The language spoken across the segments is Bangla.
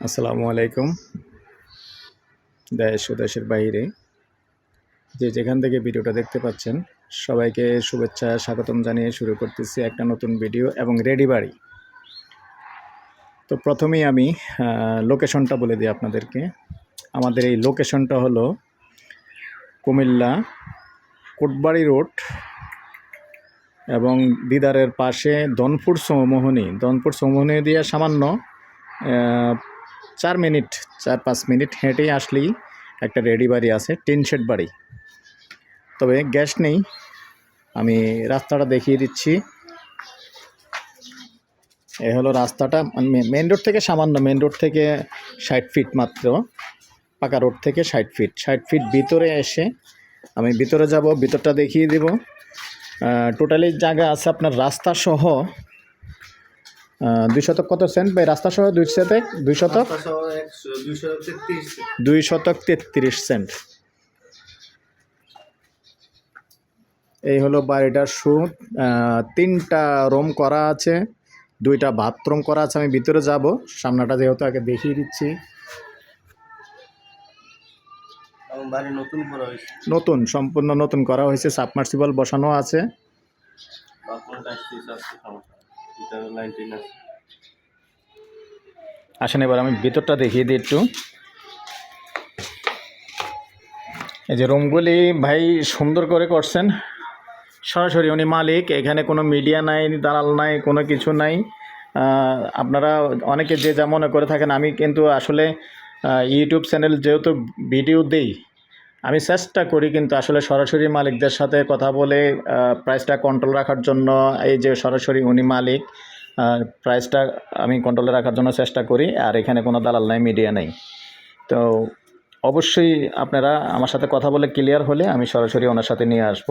আসসালামু আলাইকুম। দেশ ও দেশের বাইরে যে যেখান থেকে ভিডিওটা দেখতে পাচ্ছেন, সবাইকে শুভেচ্ছা, স্বাগতম জানিয়ে শুরু করতেছি একটা নতুন ভিডিও এবং রেডি বাড়ি। তো প্রথমেই আমি লোকেশনটা বলে দিই আপনাদেরকে। আমাদের এই লোকেশনটা হলো কুমিল্লা কোটবাড়ি রোড এবং দিদারের পাশে দনপুর চৌমোহনী দনপুর চৌমোহনী দিয়ে সামান্য চার মিনিট, চার পাঁচ মিনিট হেঁটেই আসলেই একটা রেডি বাড়ি আছে, টিন শেড বাড়ি। তবে গ্যাস নেই, আমি রাস্তাটা দেখিয়ে দিচ্ছি। এ হলো রাস্তাটা, মেন রোড থেকে সামান্য মেন রোড থেকে ষাট ফিট মাত্র, পাকা রোড থেকে ষাট ফিট। ষাট ফিট ভিতরে এসে আমি ভিতরে যাব, ভিতরটা দেখিয়ে দেব। টোটালি জায়গা আছে আপনার রাস্তা সহ দুই শতক কত সেন্ট বা রাস্তা সহ দুই শতক দুই শতক দুই শতক তেত্রিশ সেন্ট এই হলো বাড়িটার আহ, তিনটা রুম করা আছে দুইটা বাথরুম করা আছে আমি ভিতরে যাব। সামনাটা যেহেতু আগে দেখিয়ে দিচ্ছি। নতুন সম্পূর্ণ নতুন করা হয়েছে সাবমার্সিবল বসানো আছে। আসেন এবার আমি ভিতরটা দেখিয়ে দিই একটু। এই যে রুমগুলি ভাই সুন্দর করে করছেন। সরাসরি উনি মালিক, এখানে কোনো মিডিয়া নাই, দালাল নাই, কোনো কিছু নাই। আপনারা অনেকে যে যা মনে করে থাকেন, আমি কিন্তু আসলে ইউটিউব চ্যানেল যেহেতু ভিডিও দেই আমি চেষ্টা করি কিন্তু আসলে সরাসরি মালিকদের সাথে কথা বলে প্রাইসটা কন্ট্রোল রাখার জন্য, এই যে সরাসরি উনি মালিক প্রাইসটা আমি কন্ট্রোলে রাখার জন্য চেষ্টা করি, আর এখানে কোনো দালাল নাই মিডিয়া নেই। তো অবশ্যই আপনারা আমার সাথে কথা বলে ক্লিয়ার হলে আমি সরাসরি ওনার সাথে নিয়ে আসব।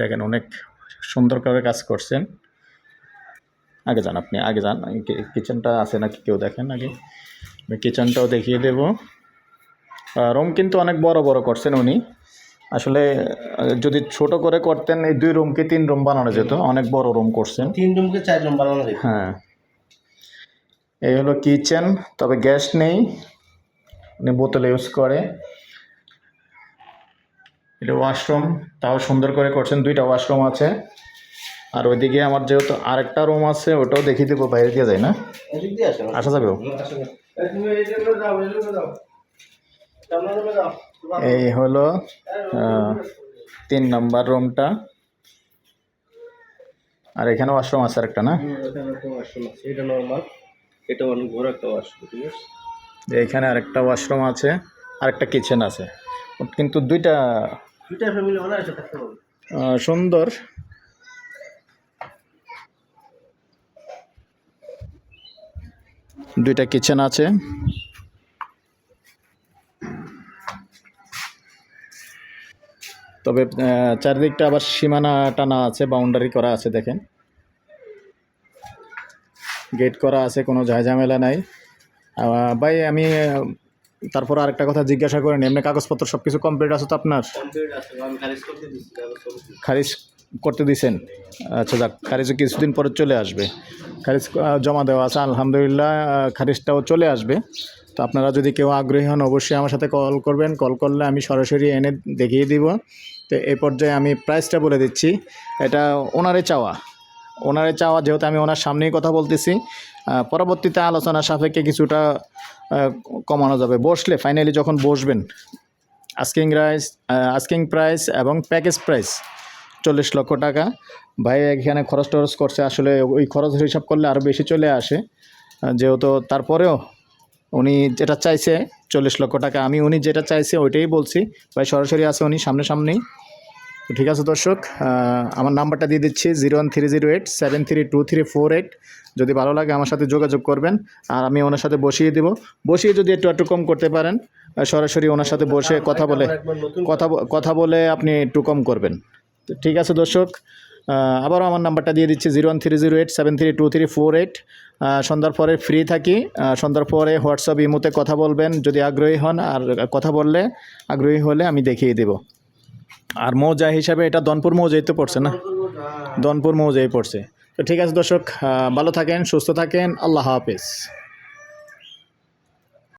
দেখেন অনেক সুন্দর করে কাজ করছেন। আগে যান আপনি আগে যান। কিচেনটা আছে নাকি কেউ দেখেন আগে? আমি কিচেনটাও দেখিয়ে দেব। রুম কিন্তু অনেক বড় বড় করছেন উনি। আসলে যদি ছোট করে করতেন এই দুই রুমকে তিন রুম বানানো যেত। অনেক বড় রুম করছেন। তিন রুমকে চার রুম বানানো যায় হ্যাঁ। এই হলো কিচেন তবে গ্যাস নেই। উনি বোতল ইউজ করে। এটা ওয়াশরুম তাও সুন্দর করে করছেন। দুইটা ওয়াশরুম আছে। আর ওইদিকে আমার যেহেতু আরেকটা রুম আছে ওটাও দেখিয়ে দেবো বাইরে দিয়ে যায় না? আসে যাবে এই হলো তিন নম্বর রুমটা আর এখানে ওয়াশরুম আছে আরেকটা না? এখানে একটা ওয়াশরুম আছে। এটা নর্মাল এটা অনেক বড় একটা ওয়াশরুম ঠিক আছে? এখানে আরেকটা ওয়াশরুম আছে আরেকটা কিচেন আছে। কিন্তু দুইটা ফ্যামিলি সুন্দর। দুইটা কিচেন আছে। তবে চারদিকটা আবার সীমানা টানা আছে বাউন্ডারি করা আছে, দেখেন। গেট করা আছে, কোনো ঝামেলা নাই। ভাই, আমি তারপর আরেকটা কথা জিজ্ঞাসা করেন এমনি কাগজপত্র সব কিছু কমপ্লিট আছে তো আপনার? খারিজ করতে দিছেন? আচ্ছা যাক খারিজ কিছুদিন পরে চলে আসবে। খারিজ জমা দেওয়া আছে আলহামদুলিল্লাহ খারিজটাও চলে আসবে। তো আপনারা যদি কেউ আগ্রহী হন অবশ্যই আমার সাথে কল করবেন। কল করলে আমি সরাসরি এনে দেখিয়ে দিব। তো এই পর্যায়ে আমি প্রাইসটা বলে দিচ্ছি। এটা ওনারে চাওয়া। ওনারে চাওয়া যেহেতু আমি ওনার সামনেই কথা বলতেছি পরবর্তীতে আলোচনা সাপেক্ষে কিছুটা কমানো যাবে। বসলে ফাইনালি যখন বসবেন আস্কিং প্রাইস আস্কিং প্রাইস এবং প্যাকেজ প্রাইস চল্লিশ লক্ষ টাকা। ভাই, এখানে খরচ টরচ করছে, আসলে ওই খরচ হিসাব করলে আরও বেশি চলে আসে। যেহেতু তারপরেও উনি যেটা চাইছে, চল্লিশ লক্ষ টাকা, আমি উনি যেটা চাইছে, ওইটাই বলছি। ভাই, সরাসরি আছে উনি সামনে সামনেই তো ঠিক আছে দর্শক আমার নাম্বারটা দিয়ে দিচ্ছি zero one three zero eight seven three two three four eight. যদি ভালো লাগে আমার সাথে যোগাযোগ করবেন আর আমি ওনার সাথে বসিয়ে দিব। বসিয়ে যদি একটু একটু কম করতে পারেন সরাসরি ওনার সাথে বসে কথা বলে কথা কথা বলে আপনি একটু কম করবেন। তো ঠিক আছে দর্শক আবারও আমার নাম্বারটা দিয়ে দিচ্ছি zero one three zero eight seven three two three four eight. সন্ধ্যার পরে ফ্রি থাকি সন্ধ্যার পরে হোয়াটসঅ্যাপ ইমোতে কথা বলবেন যদি আগ্রহী হন আর কথা বললে আগ্রহী হলে আমি দেখিয়ে দেব। আর মৌজা হিসাবে এটা দনপুর মৌজাই তো পড়ছে না? দনপুর মৌজাই পড়ছে। তো ঠিক আছে দর্শক ভালো থাকেন, সুস্থ থাকেন, আল্লাহ হাফেজ।